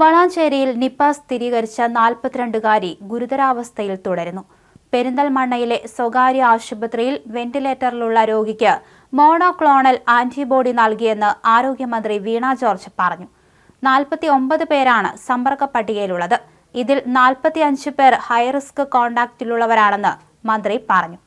വളാഞ്ചേരിയിൽ Nipah സ്ഥിരീകരിച്ച നാൽപ്പത്തിരണ്ടുകാരി ഗുരുതരാവസ്ഥയിൽ തുടരുന്നു. പെരിന്തൽമണ്ണയിലെ സ്വകാര്യ ആശുപത്രിയിൽ വെന്റിലേറ്ററിലുള്ള രോഗിക്ക് മോണോക്ലോണൽ ആന്റിബോഡി നൽകിയെന്ന് ആരോഗ്യമന്ത്രി വീണ ജോർജ് പറഞ്ഞു. നാൽപ്പത്തി ഒമ്പത് പേരാണ് സമ്പർക്ക പട്ടികയിലുള്ളത്. ഇതിൽ നാൽപ്പത്തിയഞ്ച് പേർ ഹൈറിസ്ക് കോണ്ടാക്റ്റിലുള്ളവരാണെന്ന് മന്ത്രി പറഞ്ഞു.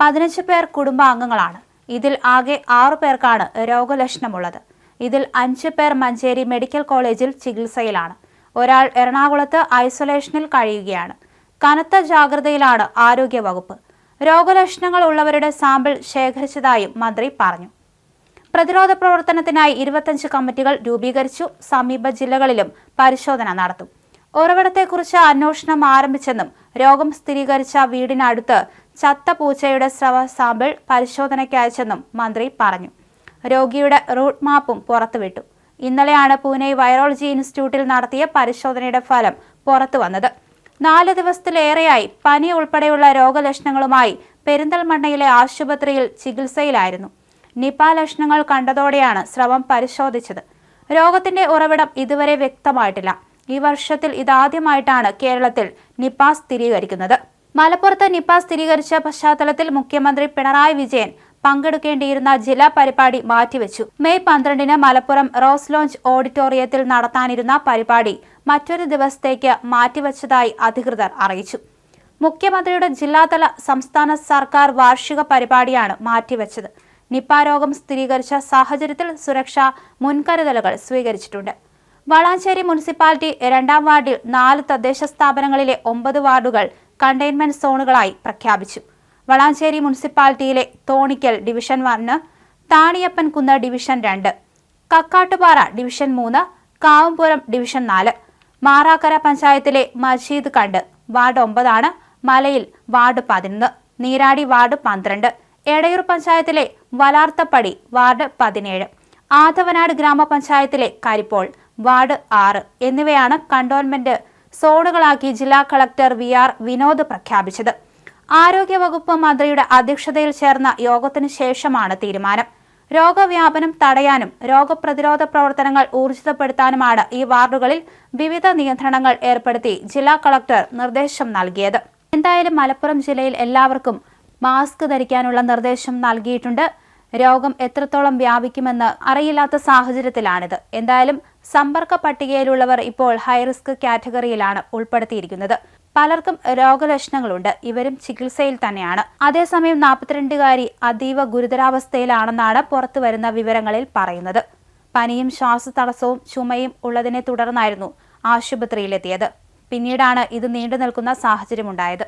പതിനഞ്ച് പേർ കുടുംബാംഗങ്ങളാണ്. ഇതിൽ ആകെ ആറു പേർക്കാണ് രോഗലക്ഷണമുള്ളത്. ഇതിൽ അഞ്ച് പേർ മഞ്ചേരി മെഡിക്കൽ കോളേജിൽ ചികിത്സയിലാണ്. ഒരാൾ എറണാകുളത്ത് ഐസൊലേഷനിൽ കഴിയുകയാണ്. കനത്ത ജാഗ്രതയിലാണ് ആരോഗ്യവകുപ്പ്. രോഗലക്ഷണങ്ങൾ ഉള്ളവരുടെ സാമ്പിൾ ശേഖരിച്ചതായും മന്ത്രി പറഞ്ഞു. പ്രതിരോധ പ്രവർത്തനത്തിനായി ഇരുപത്തഞ്ച് കമ്മിറ്റികൾ രൂപീകരിച്ചു. സമീപ ജില്ലകളിലും പരിശോധന നടത്തും. ഉറവിടത്തെക്കുറിച്ച് അന്വേഷണം ആരംഭിച്ചെന്നും രോഗം സ്ഥിരീകരിച്ച വീടിനടുത്ത് ചത്ത പൂച്ചയുടെ സ്രവ സാമ്പിൾ പരിശോധനയ്ക്കയച്ചെന്നും മന്ത്രി പറഞ്ഞു. രോഗിയുടെ റൂട്ട് മാപ്പും പുറത്തുവിട്ടു. ഇന്നലെയാണ് പൂനെ വൈറോളജി ഇൻസ്റ്റിറ്റ്യൂട്ടിൽ നടത്തിയ പരിശോധനയുടെ ഫലം പുറത്തു വന്നത്. നാല് ദിവസത്തിലേറെയായി പനി ഉൾപ്പെടെയുള്ള രോഗലക്ഷണങ്ങളുമായി പെരിന്തൽമണ്ണയിലെ ആശുപത്രിയിൽ ചികിത്സയിലായിരുന്നു. നിപ ലക്ഷണങ്ങൾ കണ്ടതോടെയാണ് സ്രവം പരിശോധിച്ചത്. രോഗത്തിന്റെ ഉറവിടം ഇതുവരെ വ്യക്തമായിട്ടില്ല. ഈ വർഷത്തിൽ ഇതാദ്യമായിട്ടാണ് കേരളത്തിൽ നിപ സ്ഥിരീകരിക്കുന്നത്. മലപ്പുറത്ത് നിപ സ്ഥിരീകരിച്ച പശ്ചാത്തലത്തിൽ മുഖ്യമന്ത്രി പിണറായി വിജയൻ പങ്കെടുക്കേണ്ടിയിരുന്ന ജില്ലാ പരിപാടി മാറ്റിവെച്ചു. മെയ് പന്ത്രണ്ടിന് മലപ്പുറം റോസ് ലോഞ്ച് ഓഡിറ്റോറിയത്തിൽ നടത്താനിരുന്ന പരിപാടി മറ്റൊരു ദിവസത്തേക്ക് മാറ്റിവെച്ചതായി അധികൃതർ അറിയിച്ചു. മുഖ്യമന്ത്രിയുടെ ജില്ലാതല സംസ്ഥാന സർക്കാർ വാർഷിക പരിപാടിയാണ് മാറ്റിവെച്ചത്. നിപ്പ രോഗം സ്ഥിരീകരിച്ച സാഹചര്യത്തിൽ സുരക്ഷാ മുൻകരുതലുകൾ സ്വീകരിച്ചിട്ടുണ്ട്. വളാഞ്ചേരി മുനിസിപ്പാലിറ്റി രണ്ടാം വാർഡിൽ നാല് തദ്ദേശ സ്ഥാപനങ്ങളിലെ ഒമ്പത് വാർഡുകൾ കണ്ടെയ്ൻമെന്റ് സോണുകളായി പ്രഖ്യാപിച്ചു. വളാഞ്ചേരി മുനിസിപ്പാലിറ്റിയിലെ തോണിക്കൽ ഡിവിഷൻ വണ് താണിയപ്പൻ കുന്ന് ഡിവിഷൻ രണ്ട് കക്കാട്ടുപാറ ഡിവിഷൻ മൂന്ന് കാവുംപുരം ഡിവിഷൻ നാല് മാറാക്കര പഞ്ചായത്തിലെ മജീദ് കണ്ട് വാർഡ് ഒമ്പതാണ് മലയിൽ വാർഡ് പതിനൊന്ന് നീരാടി വാർഡ് പന്ത്രണ്ട് എടയൂർ പഞ്ചായത്തിലെ വലാർത്തപ്പടി വാർഡ് പതിനേഴ് ആധവനാട് ഗ്രാമപഞ്ചായത്തിലെ കരിപ്പോൾ വാർഡ് ആറ് എന്നിവയാണ് കണ്ടോൺമെന്റ് സോണുകളാക്കി ജില്ലാ കളക്ടർ വി ആർ വിനോദ് പ്രഖ്യാപിച്ചത്. ആരോഗ്യവകുപ്പ് മന്ത്രിയുടെ അധ്യക്ഷതയിൽ ചേർന്ന യോഗത്തിനു ശേഷമാണ് തീരുമാനം. രോഗവ്യാപനം തടയാനും രോഗപ്രതിരോധ പ്രവർത്തനങ്ങൾ ഊർജിതപ്പെടുത്താനുമാണ് ഈ വാർഡുകളിൽ വിവിധ നിയന്ത്രണങ്ങൾ ഏർപ്പെടുത്തി ജില്ലാ കളക്ടർ നിർദ്ദേശം നൽകിയത്. എന്തായാലും മലപ്പുറം ജില്ലയിൽ എല്ലാവർക്കും മാസ്ക് ധരിക്കാനുള്ള നിർദ്ദേശം നൽകിയിട്ടുണ്ട്. രോഗം എത്രത്തോളം വ്യാപിക്കുമെന്ന് അറിയില്ലാത്ത സാഹചര്യത്തിലാണിത്. എന്തായാലും സമ്പർക്ക പട്ടികയിലുള്ളവർ ഇപ്പോൾ ഹൈറിസ്ക് കാറ്റഗറിയിലാണ് ഉൾപ്പെടുത്തിയിരിക്കുന്നത്. പലർക്കും രോഗലക്ഷണങ്ങളുണ്ട്. ഇവരും ചികിത്സയിൽ തന്നെയാണ്. അതേസമയം നാൽപ്പത്തിരണ്ടുകാരി അതീവ ഗുരുതരാവസ്ഥയിലാണെന്നാണ് പുറത്തുവരുന്ന വിവരങ്ങളിൽ പറയുന്നത്. പനിയും ശ്വാസതടസ്സവും ചുമയും ഉള്ളതിനെ തുടർന്നായിരുന്നു ആശുപത്രിയിലെത്തിയത്. പിന്നീടാണ് ഇത് നീണ്ടു നിൽക്കുന്ന സാഹചര്യമുണ്ടായത്.